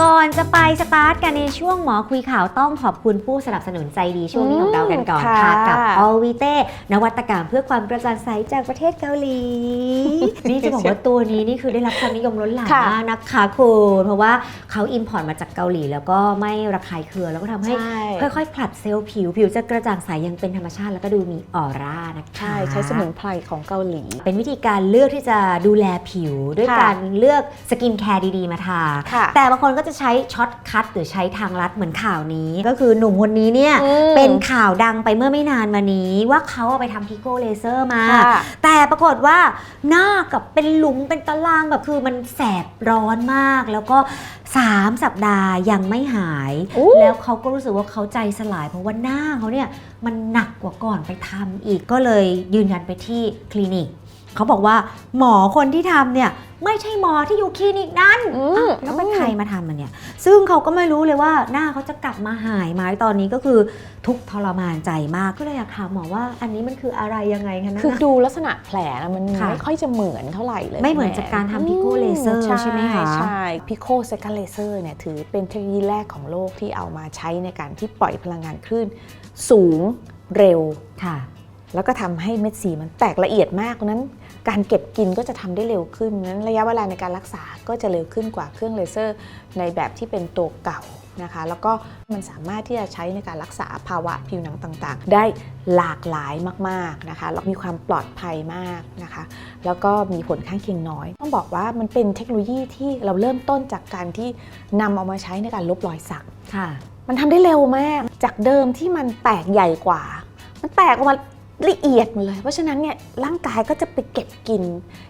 ก่อนจะไปสตาร์ทกันในช่วงหมอคุยข่าวต้องขอบคุณผู้สนับสนุนใจดีช่วงนี้ของเรากันก่อนค่ะค่ะกับ o v i t e นวัตกรรมเพื่อความกระจ่างใสจากประเทศเกาหลี นี่จะบอกว่าตัวนี้นี่คือได้รับความนิยมล้นหลามค่ะมากนะคะคุณเพราะว่าเขาอิมพอร์ตมาจากเกาหลี แล้วก็ไม่ระคายเคืองแล้วก็ทำให้ใช่ค่อยๆผลัดเซลล์ผิวผิวจะกระจ่างใสยังเป็นธรรมชาติแล้วก็ดูมีออร่านะคะใช่ใช้สมุนไพรของเกาหลี เป็นวิธีการเลือกที่จะดูแลผิวด้วยค่ะการเลือกสกินแคร์ดีๆมาทาค่ะแต่บางคนก็จะใช้ช็อตคัทหรือใช้ทางลัดเหมือนข่าวนี้ ก็คือหนุ่มคนนี้เนี่ยอืมเป็นข่าวดังไปเมื่อไม่นานมานี้ว่าเขาเอาไปทำพิโกเลเซอร์มา ค่ะ แต่ปรากฏว่าหน้ากับเป็นหลุมเป็นตารางแบบคือมันแสบร้อนมาก แล้วก็ 3 สัปดาห์ยังไม่หาย อู้ แล้วเขาก็รู้สึกว่าเขาใจสลาย เพราะว่าหน้าเขาเนี่ยมันหนักกว่าก่อนไปทำอีกก็เลยยืนยันไปที่คลินิก เขาบอกว่าหมอคนที่ทำเนี่ยไม่ใช่หมอที่อยู่คลินิกนั้นอืม อ้าวแล้วเป็นใครมาทำมันเนี่ย ซึ่งเขาก็ไม่รู้เลยว่าหน้าเขาจะกลับมาหายไหมตอนนี้ก็คือทุกข์ทรมานใจมากก็เลยอยากถามหมอว่าอันนี้มันคืออะไรยังไงคะนะ คือดูลักษณะแผลนะมันค่ะ ไม่ค่อยจะเหมือนเท่าไหร่เลยไม่เหมือนจากการทำ Pico Laser ใช่ไหมคะ ใช่พิโคเซกันเลเซอร์เนี่ยถือเป็นเทคโนโลยีแรกของโลกที่เอามาใช้ในการที่ปล่อยพลังงานคลื่นสูงเร็ว ค่ะ แล้วก็ทำให้เม็ดสีมันแตกละเอียดมากเพราะฉะนั้น การเก็บกินก็จะทำได้เร็วขึ้นนั้นระยะเวลาในการรักษาก็จะเร็วขึ้นกว่าเครื่องเลเซอร์ ในแบบที่เป็นตัวเก่านะคะ แล้วก็มันสามารถที่จะใช้ในการรักษาภาวะผิวหนังต่างๆ ได้หลากหลายมากๆนะคะแล้วมีความปลอดภัยมากนะคะ แล้วก็มีผลข้างเคียงน้อย ต้องบอกว่ามันเป็นเทคโนโลยีที่เราเริ่มต้นจากการที่นำเอามาใช้ในการลบรอยสักค่ะมันทำได้เร็วมาก จากเดิมที่มันแตกใหญ่กว่า มันแตกออกมา ละเอียดหมดเลย เพราะฉะนั้นเนี่ยร่างกายก็จะไปเก็บกิน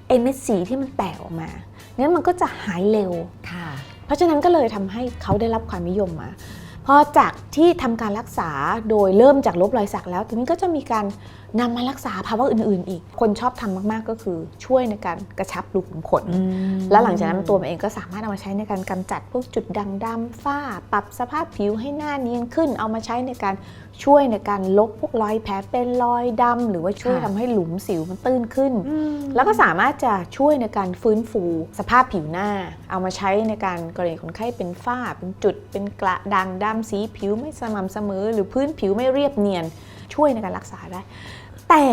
ไอเม็ดสีที่มันแตกออกมางั้นมันก็จะหายเร็วค่ะเพราะฉะนั้นก็เลยทำให้เขาได้รับความนิยมมา พอจากที่ทำการรักษาโดยเริ่มจากลบรอยสักแล้วทีนี้ก็จะมีการนำมารักษาภาวะอื่น ๆ อีก คนชอบทำมากๆก็คือช่วยในการกระชับรูขุมขน แล้วหลังจากนั้นตัวมันเองก็สามารถเอามาใช้ในการกำจัดพวกจุดด่างดำฝ้า ปรับสภาพผิวให้หน้าเนียนขึ้น เอามาใช้ในการช่วยในการลบพวกรอยแผลเป็นรอยดำหรือว่าช่วยค่ะทำให้หลุมสิวมันตื้นขึ้นอืมแล้วก็สามารถจะช่วยในการฟื้นฟูสภาพผิวหน้า เอามาใช้ในการกรณีคนไข้เป็นฝ้าเป็นจุดเป็นกระด่างดำสีผิวไม่สม่ำเสมอ หรือพื้นผิวไม่เรียบเนียน ช่วยในการรักษาได้ แต่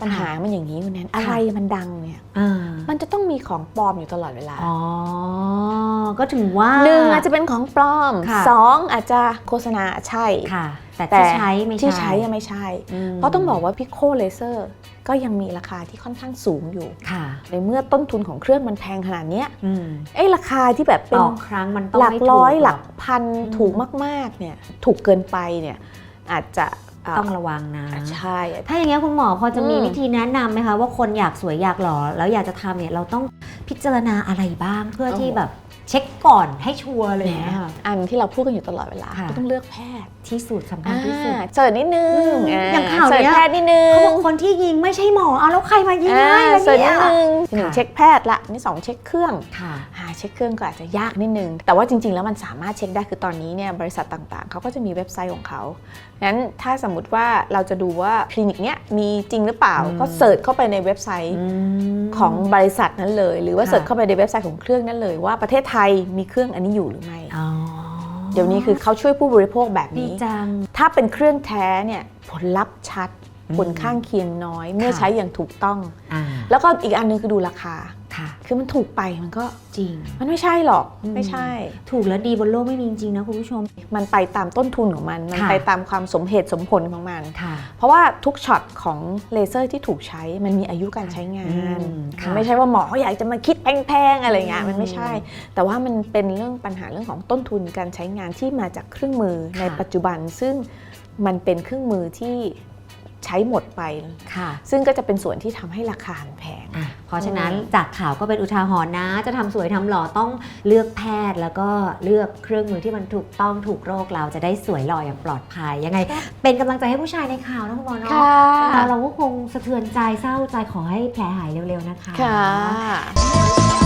ปัญหามันอย่างนี้คุณแนนอะไรมันดังเนี่ยอ่ามันจะต้องมีของปลอมอยู่ตลอดเวลาอ๋อก็ถึงว่าหนึ่งอาจจะเป็นของปลอมค่ะสองอาจจะโฆษณาใช่ค่ะแต่แต่ที่ใช้ไม่ใช่ที่ใช้ยังไม่ใช่มเพราะต้องบอกว่าพิโคเลเซอร์ก็ยังมีราคาที่ค่อนข้างสูงอยู่ค่ะ ในเมื่อต้นทุนของเครื่องมันแพงขนาดเนี้ยอืมไอ้ราคาที่แบบเป็ต่นอครั้งมันต้องหลักไม่ถูร้อยกหลักรอพันอืมถูกมากๆเนี่ยถูกเกินไปเนี่ยอาจจะา ต้องระวังนะ ใช่ ถ้าอย่างนี้ยคุณหมอพอจะมีอืมวิธีแนะนำไหมคะ ว่าคนอยากสวยอยากหล่อแล้วอยากจะทำเนี่ยเราต้องพิจารณาอะไรบ้างเพื่อที่แบบเช็คก่อนให้ชัวร์เลยแหมนะคะอันที่เราพูดกันอยู่ตลอดเวลาค่ะก็ต้องเลือกแพทย์ที่สุดสำคัญที่สุดอ่าเสิร์ชนิดนึงอืมอย่างข่าวเสิร์ชเนี้ยแพทย์นิดนึงเขาบอกคนที่ยิงไม่ใช่หมอเอาแล้วใครมายิงอ่าให้ล่ะเสิร์ชเนี่นิยดนึงหนึ่งค่ะเช็คแพทย์ละ นี่สองเช็คเครื่องค่ะหาเช็คเครื่องก็อาจจะยากนิดนึง แต่ว่าจริง ๆ แล้วมันสามารถเช็คได้คือตอนนี้เนี่ยบริษัทต่างๆ เขาก็จะมีเว็บไซต์ของเขางั้นถ้าสมมติว่าเราจะดูว่าคลินิกเนี้ยมีจริงหรือเปล่าอืมก็เสิร์ชเข้าไปในเว็บไซต์มของบริษัทนั้นเลย หรือว่าค่ะเสิร์ชเข้าไปในเว็บไซต์ของเครื่องนั้นเลย ว่าประเทศไทยมีเครื่องอันนี้อยู่หรือไม่อ๋อเดี๋ยวนี้คือเขาช่วยผู้บริโภคแบบดีนี้จังถ้าเป็นเครื่องแท้เนี่ยผลลัพธ์ชัดอืมผลข้างเคียงน้อย เมื่อค่ะใช้อย่างถูกต้องอ่าแล้วก็อีกอันหนึงคือดูราคา ค่ะคือมันถูกไปมันก็จริง มันไม่ใช่หรอกอืมไม่ใช่ ถูกและดีบนโลกไม่มีจริงๆนะคุณผู้ชม มันไปตามต้นทุนของมัน มันค่ะไปตามความสมเหตุสมผลของมันค่ะเพราะว่าทุกช็อตของเลเซอร์ที่ถูกใช้มันมีอายุการใช้งานอืมค่ะมันไม่ใช่ว่าหมอเขาอยากจะมาคิดแพงๆอะไรเงี้ยมันไม่ใช่ แต่ว่ามันเป็นเรื่องปัญหาเรื่องของต้นทุนการใช้งานที่มาจากเครื่องมือในปัจจุบัน ซึ่งมันเป็นเครื่องมือที่ใช้หมดไปค่ะซึ่งก็จะเป็นส่วนที่ทำให้ราคามันแพง อะเพราะฉะนั้นจากข่าวก็เป็นอุทาหรณ์นะ จะทำสวยทำหล่อต้องเลือกแพทย์ แล้วก็เลือกเครื่องมือที่มันถูกต้องถูกโรคเราจะได้สวยหล่ออย่างปลอดภัยยังไง เป็นกำลังใจให้ผู้ชายในข่าวนะคุณหมอเนาะค่ะอ่าเราก็คงสะเทือนใจเศร้าใจขอให้แผลหายเร็วๆนะคะ ค่ะ